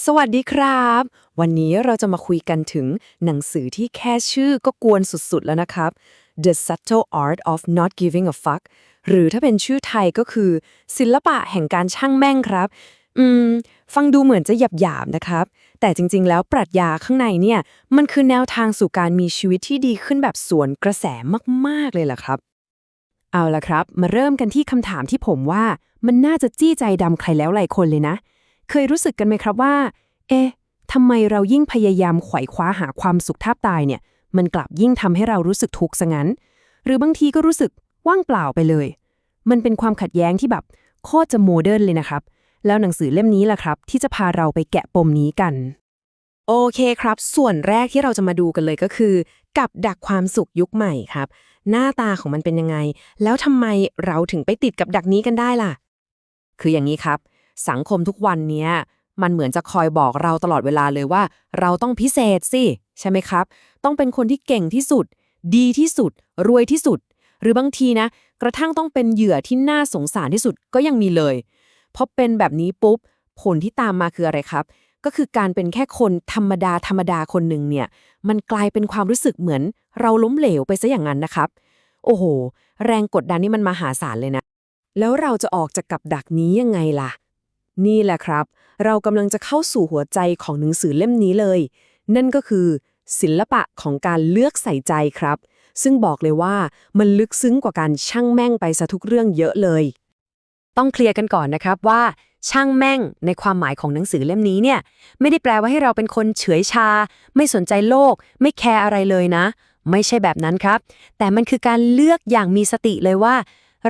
สวัสดีครับ วันนี้เราจะมาคุยกันถึงหนังสือที่แค่ชื่อก็กวนสุดๆแล้วนะครับ The Subtle Art of Not Giving a Fuck หรือถ้าเป็นชื่อไทยก็คือ ศิลปะแห่งการช่างแม่งครับ อืม ฟังดูเหมือนจะหยาบๆนะครับ แต่จริงๆ แล้วปรัชญาข้างในเนี่ย มันคือแนวทางสู่การมีชีวิตที่ดีขึ้นแบบสวนกระแสมากๆเลยล่ะครับ เอาละครับ มาเริ่มกันที่คำถามที่ผมว่า มันน่าจะจี้ใจดำใครแล้วหลายคนเลยนะ เคยรู้สึกกันไหมครับว่า เอ๊ะทำไมเรายิ่งพยายามไขว่คว้าหาความสุขแทบตายเนี่ย มันกลับยิ่งทำให้เรารู้สึกทุกข์ซะงั้น หรือบางทีก็รู้สึกว่างเปล่าไปเลย มันเป็นความขัดแย้งที่แบบโคตรจะโมเดิร์นเลยนะครับ แล้วหนังสือเล่มนี้ล่ะครับ ที่จะพาเราไปแกะปมนี้กัน โอเคครับ ส่วนแรกที่เราจะมาดูกันเลยก็คือ กับดักความสุขยุคใหม่ครับ หน้าตาของมันเป็นยังไง แล้วทำไมเราถึงไปติดกับดักนี้กันได้ล่ะ คืออย่างนี้ครับ สังคมทุกวันเนี้ยมันเหมือนจะคอยบอกเราตลอดเวลาเลยว่า เราต้องพิเศษสิใช่ไหมครับ ต้องเป็นคนที่เก่งที่สุด ดีที่สุด รวยที่สุด หรือบางทีนะ กระทั่งต้องเป็นเหยื่อที่น่าสงสารที่สุดก็ยังมีเลยพอเป็นแบบนี้ปุ๊บ ผลที่ตามมาคืออะไรครับ ก็คือการเป็นแค่คนธรรมดาธรรมดาคนหนึ่งเนี่ย มันกลายเป็นความรู้สึกเหมือน เราล้มเหลวไปซะอย่างนั้นนะครับ โอ้โห แรงกดดันนี่มันมหาศาลเลยนะ แล้วเราจะออกจากกับดักนี้ยังไงล่ะ นี่แหละครับ เรากำลังจะเข้าสู่หัวใจของหนังสือเล่มนี้เลย นั่นก็คือ ศิลปะของการเลือกใส่ใจครับ ซึ่งบอกเลยว่ามันลึกซึ้งกว่าการช่างแม่งไปซะทุกเรื่องเยอะเลย ต้องเคลียร์กันก่อนนะครับว่า ช่างแม่งในความหมายของหนังสือเล่มนี้เนี่ย ไม่ได้แปลว่าให้เราเป็นคนเฉยชา ไม่สนใจโลก ไม่แคร์อะไรเลยนะ ไม่ใช่แบบนั้นครับ แต่มันคือการเลือกอย่างมีสติเลยว่า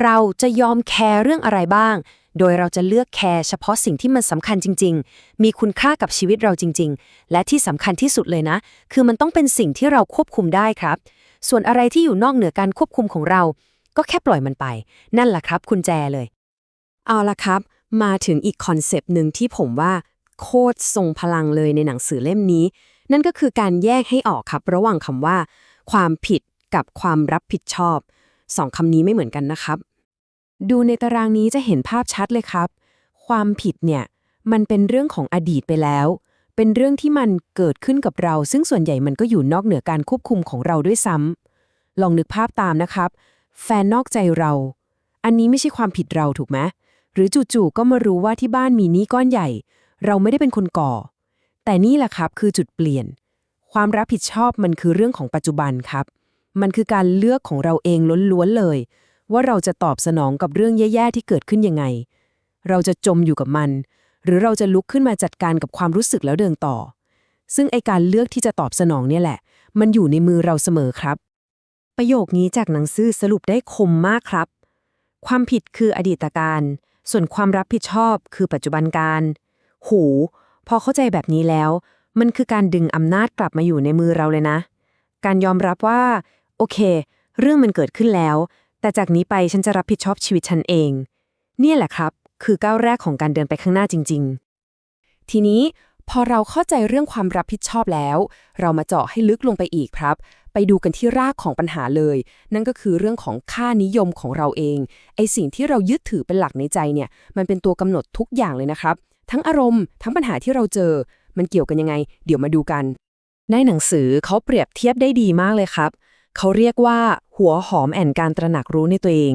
เราจะยอมแคร์เรื่องอะไรบ้าง โดยเราจะเลือกแคร์เฉพาะสิ่งที่มันสำคัญจริง ๆ มีคุณค่ากับชีวิตเราจริง ๆ และที่สำคัญที่สุดเลยนะ คือมันต้องเป็นสิ่งที่เราควบคุมได้ครับ ส่วนอะไรที่อยู่นอกเหนือการควบคุมของเรา ก็แค่ปล่อยมันไป นั่นแหละครับคุณแจเลย เอาละครับ มาถึงอีกคอนเซปต์หนึ่งที่ผมว่าโคตรทรงพลังเลยในหนังสือเล่มนี้ นั่นก็คือการแยกให้ออกครับ ระหว่างคำว่า ความผิดกับความรับผิดชอบสองคำนี้ไม่เหมือนกันนะครับ ดูในตารางนี้จะเห็นภาพชัดเลยครับ ความผิดเนี่ย มันเป็นเรื่องของอดีตไปแล้ว เป็นเรื่องที่มันเกิดขึ้นกับเรา ซึ่งส่วนใหญ่มันก็อยู่นอกเหนือการควบคุมของเราด้วยซ้ำลองนึกภาพตามนะครับ แฟนนอกใจเรา อันนี้ไม่ใช่ความผิดเราถูกไหมหรือจู่ๆก็มารู้ว่าที่บ้านมีหนี้ก้อนใหญ่ เราไม่ได้เป็นคนก่อ แต่นี่แหละครับคือจุดเปลี่ยน ความรับผิดชอบมันคือเรื่องของปัจจุบันครับ มันคือการเลือกของเราเองล้วนๆเลย ว่าเราจะตอบสนองกับเรื่องแย่ๆที่เกิดขึ้นยังไง เราจะจมอยู่กับมัน หรือเราจะลุกขึ้นมาจัดการกับความรู้สึกแล้วเดินต่อ ซึ่งไอการเลือกที่จะตอบสนองเนี่ยแหละ มันอยู่ในมือเราเสมอครับ ประโยคนี้จากหนังสือสรุปได้คมมากครับ ความผิดคืออดีตการ ส่วนความรับผิดชอบคือปัจจุบันการ หู พอเข้าใจแบบนี้แล้ว มันคือการดึงอำนาจกลับมาอยู่ในมือเราเลยนะ การยอมรับว่า โอเค เรื่องมันเกิดขึ้นแล้ว แต่จากนี้ไปฉันจะรับผิดชอบชีวิตฉันเอง เนี่ยแหละครับ คือก้าวแรกของการเดินไปข้างหน้าจริง ๆ ทีนี้พอเราเข้าใจเรื่องความรับผิดชอบแล้ว เรามาเจาะให้ลึกลงไปอีกครับ ไปดูกันที่รากของปัญหาเลย นั่นก็คือเรื่องของค่านิยมของเราเอง ไอสิ่งที่เรายึดถือเป็นหลักในใจเนี่ย มันเป็นตัวกำหนดทุกอย่างเลยนะครับ ทั้งอารมณ์ ทั้งปัญหาที่เราเจอ มันเกี่ยวกันยังไง เดี๋ยวมาดูกัน ในหนังสือเขาเปรียบเทียบได้ดีมากเลยครับ เขาเรียกว่าหัวหอมแอนการตระหนักรู้ในตัวเอง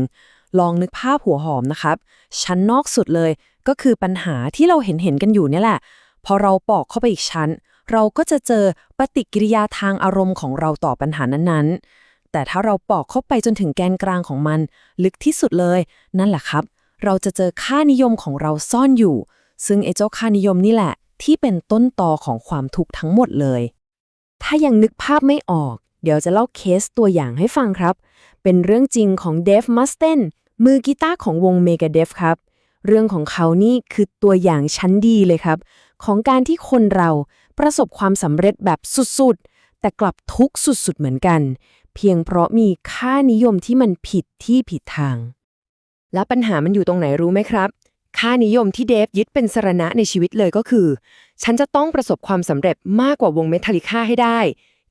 ลองนึกภาพหัวหอมนะครับ ชั้นนอกสุดเลยก็คือปัญหาที่เราเห็นเห็นกันอยู่เนี่ยแหละ พอเราปอกเข้าไปอีกชั้น เราก็จะเจอปฏิกิริยาทางอารมณ์ของเราต่อปัญหานั้นๆ แต่ถ้าเราปอกเข้าไปจนถึงแกนกลางของมัน ลึกที่สุดเลย นั่นแหละครับ เราจะเจอค่านิยมของเราซ่อนอยู่ ซึ่งไอ้เจ้าค่านิยมนี่แหละ ที่เป็นต้นตอของความทุกข์ทั้งหมดเลย ถ้ายังนึกภาพไม่ออก เดี๋ยวจะเล่าเคสตัวอย่างให้ฟังครับ เป็นเรื่องจริงของเดฟมัสเตนมือกีตาร์ของวงเมกาเดฟครับ เรื่องของเขานี่คือตัวอย่างชั้นดีเลยครับ ของการที่คนเราประสบความสำเร็จแบบสุดๆ แต่กลับทุกข์สุดๆ เหมือนกัน เพียงเพราะมีค่านิยมที่มันผิดที่ผิดทาง และปัญหามันอยู่ตรงไหนรู้ไหมครับค่านิยมที่เดฟยึดเป็นสรณะในชีวิตเลยก็คือ ฉันจะต้องประสบความสำเร็จมากกว่าวงเมทัลิค่าให้ได้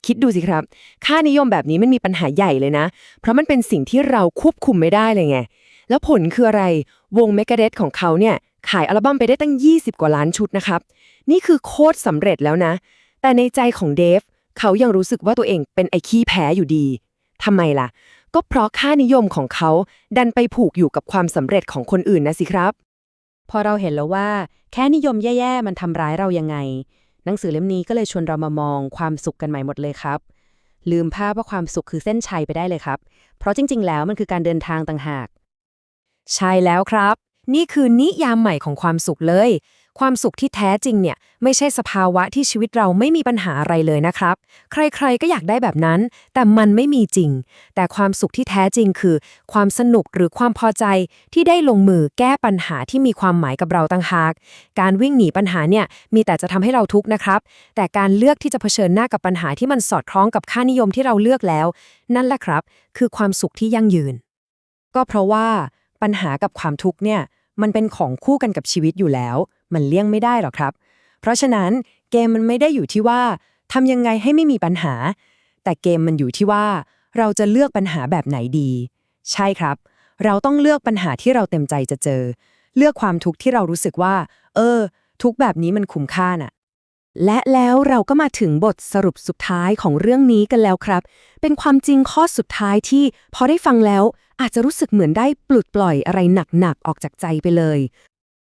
คิดดูสิครับ ค่านิยมแบบนี้มันมีปัญหาใหญ่เลยนะ เพราะมันเป็นสิ่งที่เราควบคุมไม่ได้เลยไง แล้วผลคืออะไร วงเมกาเดตของเขาเนี่ย ขายอัลบั้มไปได้ตั้ง 20 กว่าล้านชุดนะครับ นี่คือโคตรสำเร็จแล้วนะ แต่ในใจของเดฟเขายังรู้สึกว่าตัวเองเป็นไอ้ขี้แพ้อยู่ดีทำไมล่ะ ก็เพราะค่านิยมของเขาดันไปผูกอยู่กับความสำเร็จของคนอื่นนะสิครับ พอเราเห็นแล้วว่า แค่นิยมแย่ๆ มันทำร้ายเรายังไง หนังสือเล่มนี้ก็เลยชวนเรามามองความสุขกันใหม่หมดเลยครับ ลืมภาพว่าความสุขคือเส้นชัยไปได้เลยครับ เพราะจริง ๆ แล้วมันคือการเดินทางต่างหาก ใช่แล้วครับ นี่คือนิยามใหม่ของความสุขเลย ความสุขที่แท้จริงเนี่ยไม่ใช่สภาวะที่ชีวิตเราไม่มีปัญหาอะไรเลยนะครับ ใครๆก็อยากได้แบบนั้น แต่มันไม่มีจริง แต่ความสุขที่แท้จริงคือ ความสนุกหรือความพอใจที่ได้ลงมือแก้ปัญหาที่มีความหมายกับเราต่างหาก การวิ่งหนีปัญหาเนี่ยมีแต่จะทำให้เราทุกข์นะครับ แต่การเลือกที่จะเผชิญหน้ากับปัญหาที่มันสอดคล้องกับค่านิยมที่เราเลือกแล้ว นั่นแหละครับ คือความสุขที่ยั่งยืน ก็เพราะว่าปัญหากับความทุกข์เนี่ย มันเป็นของคู่กันกับชีวิตอยู่แล้ว มันเลี่ยงไม่ได้หรอกครับ เพราะฉะนั้นเกมมันไม่ได้อยู่ที่ว่าทำยังไงให้ไม่มีปัญหา แต่เกมมันอยู่ที่ว่า เราจะเลือกปัญหาแบบไหนดี ใช่ครับ เราต้องเลือกปัญหาที่เราเต็มใจจะเจอ เลือกความทุกข์ที่เรารู้สึกว่า เออ ทุกแบบนี้มันคุ้มค่าน่ะและแล้วเราก็มาถึงบทสรุปสุดท้ายของเรื่องนี้กันแล้วครับ เป็นความจริงข้อสุดท้ายที่พอได้ฟังแล้ว อาจจะรู้สึกเหมือนได้ปลุดปล่อยอะไรหนักๆออกจากใจไปเลย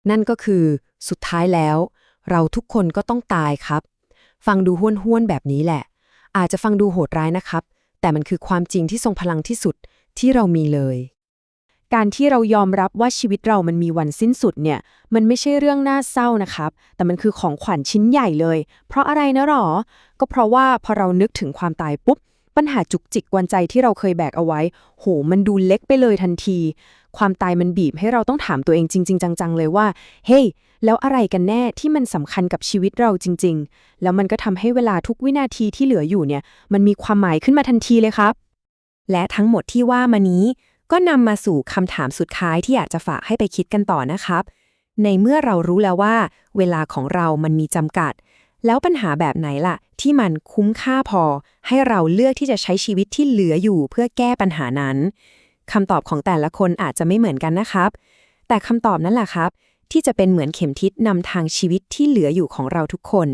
นั่นก็คือสุดท้ายแล้ว เราทุกคนก็ต้องตายครับ ฟังดูห้วนๆแบบนี้แหละ อาจจะฟังดูโหดร้ายนะครับ แต่มันคือความจริงที่ทรงพลังที่สุดที่เรามีเลย การที่เรายอมรับว่าชีวิตเรามันมีวันสิ้นสุดเนี่ย มันไม่ใช่เรื่องน่าเศร้านะครับ แต่มันคือของขวัญชิ้นใหญ่เลย เพราะอะไรนะหรอ ก็เพราะว่าพอเรานึกถึงความตายปุ๊บ ปัญหาจุกจิกกวนใจที่เราเคยแบกเอาไว้ โห มันดูเล็กไปเลยทันที ความตายมันบีบให้เราต้องถามตัวเองจริง ๆ จัง ๆ เลยว่า เฮ้ยแล้วอะไรกันแน่ที่มันสำคัญกับชีวิตเราจริง ๆ แล้วมันก็ทำให้เวลาทุกวินาทีที่เหลืออยู่เนี่ย มันมีความหมายขึ้นมาทันทีเลยครับ และทั้งหมดที่ว่ามานี้ ก็นำมาสู่คำถามสุดท้ายที่อยากจะฝากให้ไปคิดกันต่อนะครับ ในเมื่อเรารู้แล้วว่า เวลาของเรามันมีจำกัด แล้วปัญหาแบบไหนล่ะ ที่มันคุ้มค่าพอ ให้เราเลือกที่จะใช้ชีวิตที่เหลืออยู่เพื่อแก้ปัญหานั้นคำตอบของแต่ละคนอาจจะไม่เหมือนกันนะครับ แต่คำตอบนั่นแหละครับ ที่จะเป็นเหมือนเข็มทิศนำทางชีวิตที่เหลืออยู่ของเราทุกคน